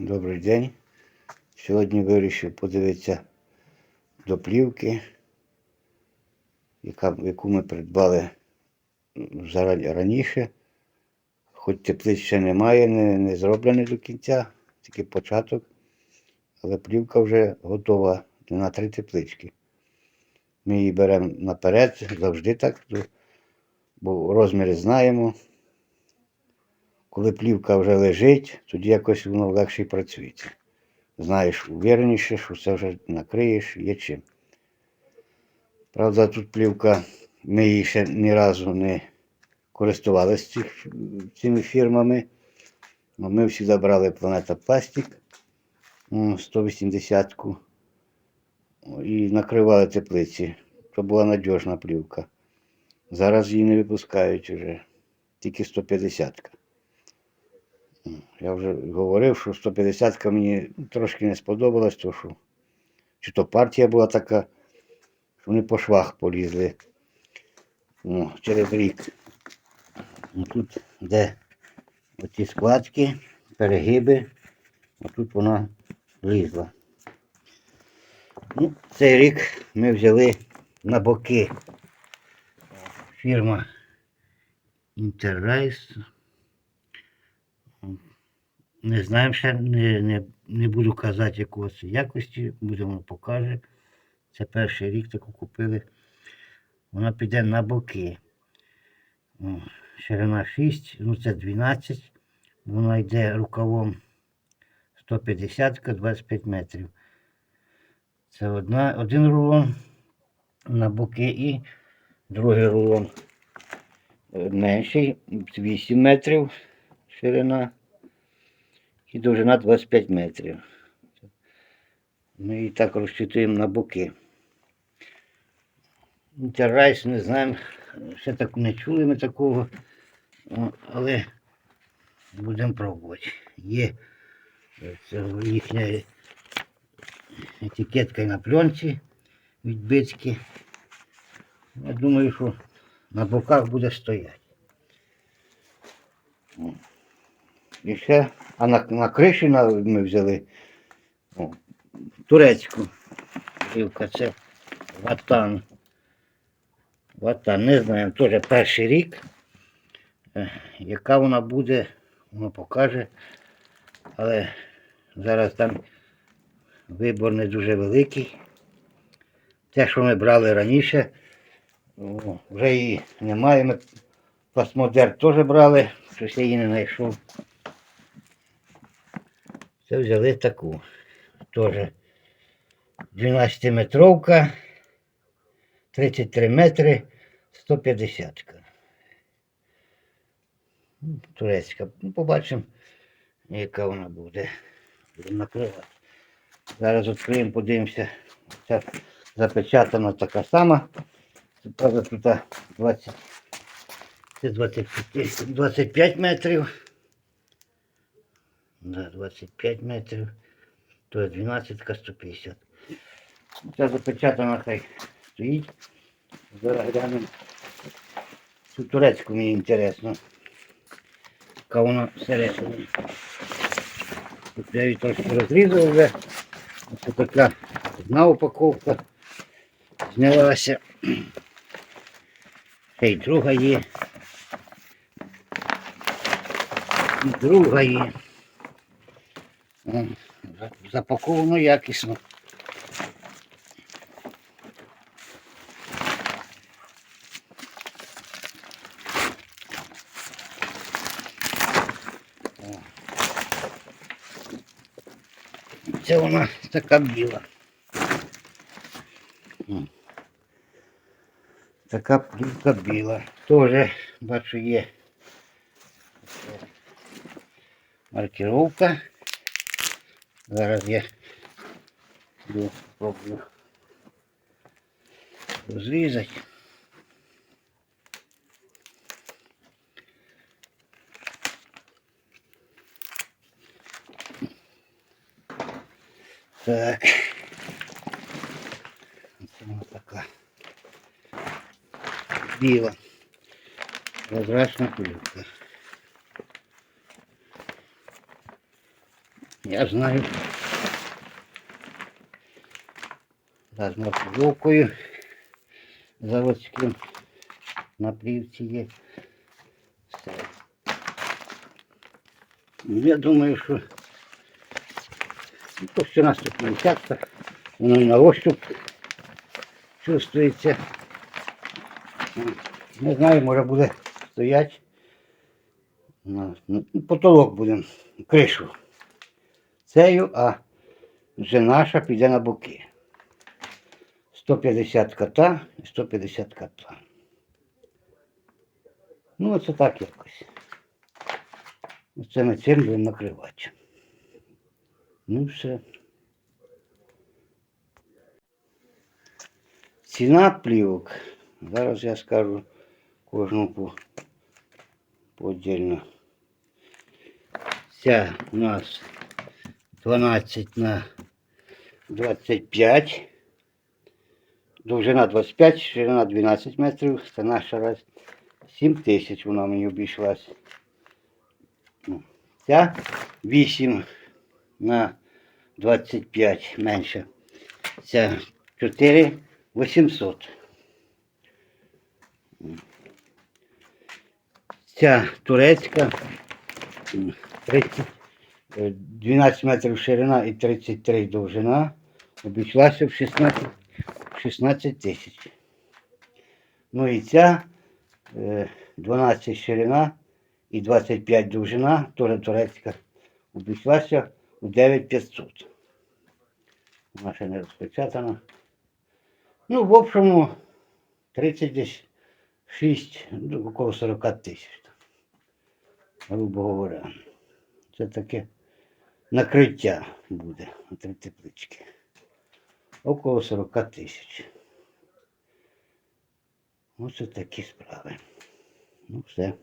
Добрий день. Сьогодні вирішив подивитися до плівки, яку ми придбали раніше. Хоч теплиць ще немає, не, не зроблений до кінця, тільки початок. Але плівка вже готова на три теплички. Ми її беремо наперед, завжди так, бо розміри знаємо. Коли плівка вже лежить, тоді якось воно легше працюється. Знаєш увереніше, що все вже накриєш, є чим. Правда, тут плівка, ми її ще ні разу не користувалися цими фірмами. Ми всі забрали Планета Пластик 180-ку і накривали теплиці. То була надіжна плівка. Зараз її не випускають вже, тільки 150-ка. Я вже говорив, що 150-ка мені трошки не сподобалась, то що чи то партія була така, що вони по швах полізли ну, через рік. Ну, тут де оці складки, перегиби, отут вона лізла. Ну, цей рік ми взяли на боки фірма Interrace. Не знаємо ще, не, не, не буду казати якого це якості, будемо покаже. Це перший рік таку купили. Вона піде на боки. Ширина 6, ну це 12. Вона йде рукавом 150 25 метрів. Це одна, один рулон на боки і другий рулон е, менший, 8 метрів ширина і довжина 25 метрів. Ми її так розчитуємо на боки. Інтеррайс не знаємо, ще так не чули ми такого, але будемо пробувати. Є їхня етикетка на пленці від бицьки. Я думаю, що на боках буде стояти. І ще, а на, на криші на, ми взяли о, турецьку гілка, це ватан. Ватан, не знаю, теж перший рік. Е, Яка вона буде, воно покаже. Але зараз там вибор не дуже великий. Те, що ми брали раніше, вже її немає. Ми пластмодер теж брали, щось я її не знайшов. Це взяли таку. Теж 12-метровка, 33 метри, 150. -ка. Ну, Турецька. Ну, побачимо, яка вона буде. Зараз відкриємо, подивимося. Ця запечатана така сама. Це правда тут 20, 25, 25 метрів. Да, 25 метрів. То 12 150. Ця запечатана хай стоїть. Зараз глянемо. Цю турецьку мені інтересно. Яка вона всередині. Тут я її трошки розрізав вже. Ось така одна упаковка знялася. Ще й друга є. І друга є. О, за- Запаковано якісно. О. Це вона така біла. М. Така плівка біла. Теж бачу є маркировка. Зараз я йду спробую розрізати. Так. Це вона така біла. Прозрачна плівка. Я знаю. Зараз маркировкою заводським на плівці є. Все. Ну, Я думаю, що ну, то, що на 150, так, воно на ощуп чувствується. Не знаю, може буде стоять. Ну, потолок будемо, кришу. Цею, а вже наша піде на боки. 150 кота і 150 кота. Ну, оце так якось. Оце ми цим будемо накривати. Ну, все. Ціна плівок. Зараз я скажу кожному по, подільно. Ця у нас 12 на 25. Довжина 25, ширина 12 метрів. Це наша раз 7 тисяч вона мені обійшлась. Ну, Ця 8 на 25 менше. Ця 4 800. Ця турецька м, 30, е, 12 метрів ширина і 33 довжина. Обійшлася в 16, 16 тисяч. Ну і ця е, 12 ширина і 25 довжина, теж турецька, обійшлася у 9500. Вона ще не розпечатана. Ну, в общому, 30 десь 6, ну, около 40 тисяч. Грубо говоря. Це таке накриття буде на три теплички. Около 40 тисяч. Ось такі справи. Ну, все.